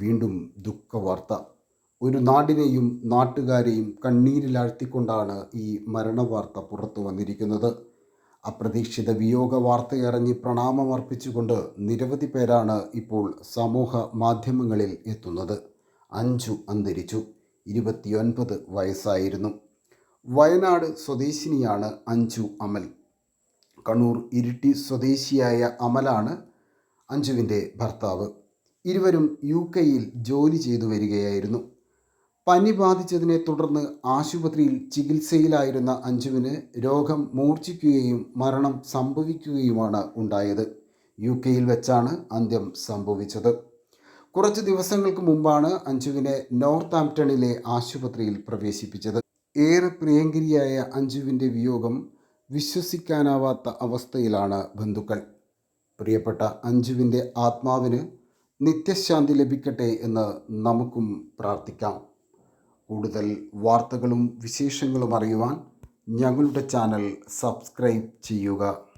വീണ്ടും ദുഃഖവാർത്ത. ഒരു നാടിനെയും നാട്ടുകാരെയും കണ്ണീരിലാഴ്ത്തിക്കൊണ്ടാണ് ഈ മരണവാർത്ത പുറത്തു വന്നിരിക്കുന്നത്. അപ്രതീക്ഷിത വിയോഗ വാർത്തയറിഞ്ഞ് പ്രണാമമർപ്പിച്ചുകൊണ്ട് നിരവധി പേരാണ് ഇപ്പോൾ സമൂഹ മാധ്യമങ്ങളിൽ എത്തുന്നത്. അഞ്ചു അന്തരിച്ചു. ഇരുപത്തിയൊൻപത് വയസ്സായിരുന്നു. വയനാട് സ്വദേശിനിയാണ് അഞ്ചു അമൽ. കണ്ണൂർ ഇരിട്ടി സ്വദേശിയായ അമലാണ് അഞ്ജുവിന്റെ ഭർത്താവ്. ഇരുവരും യു കെയിൽ ജോലി ചെയ്തു വരികയായിരുന്നു. പനി ബാധിച്ചതിനെ തുടർന്ന് ആശുപത്രിയിൽ ചികിത്സയിലായിരുന്ന അഞ്ജുവിന് രോഗം മൂർച്ഛിക്കുകയും മരണം സംഭവിക്കുകയുമാണ് ഉണ്ടായത്. യു കെയിൽ വെച്ചാണ് അന്ത്യം സംഭവിച്ചത്. കുറച്ച് ദിവസങ്ങൾക്ക് മുമ്പാണ് അഞ്ജുവിനെ നോർത്ത് ആംപ്റ്റണിലെ ആശുപത്രിയിൽ പ്രവേശിപ്പിച്ചത്. ഏറെ പ്രിയങ്കരിയായ അഞ്ജുവിന്റെ വിയോഗം വിശ്വസിക്കാനാവാത്ത അവസ്ഥയിലാണ് ബന്ധുക്കൾ. പ്രിയപ്പെട്ട അഞ്ജുവിന്റെ ആത്മാവിന് നിത്യശാന്തി ലഭിക്കട്ടെ എന്ന് നമുക്കും പ്രാർത്ഥിക്കാം. കൂടുതൽ വാർത്തകളും വിശേഷങ്ങളും അറിയുവാൻ ഞങ്ങളുടെ ചാനൽ സബ്സ്ക്രൈബ് ചെയ്യുക.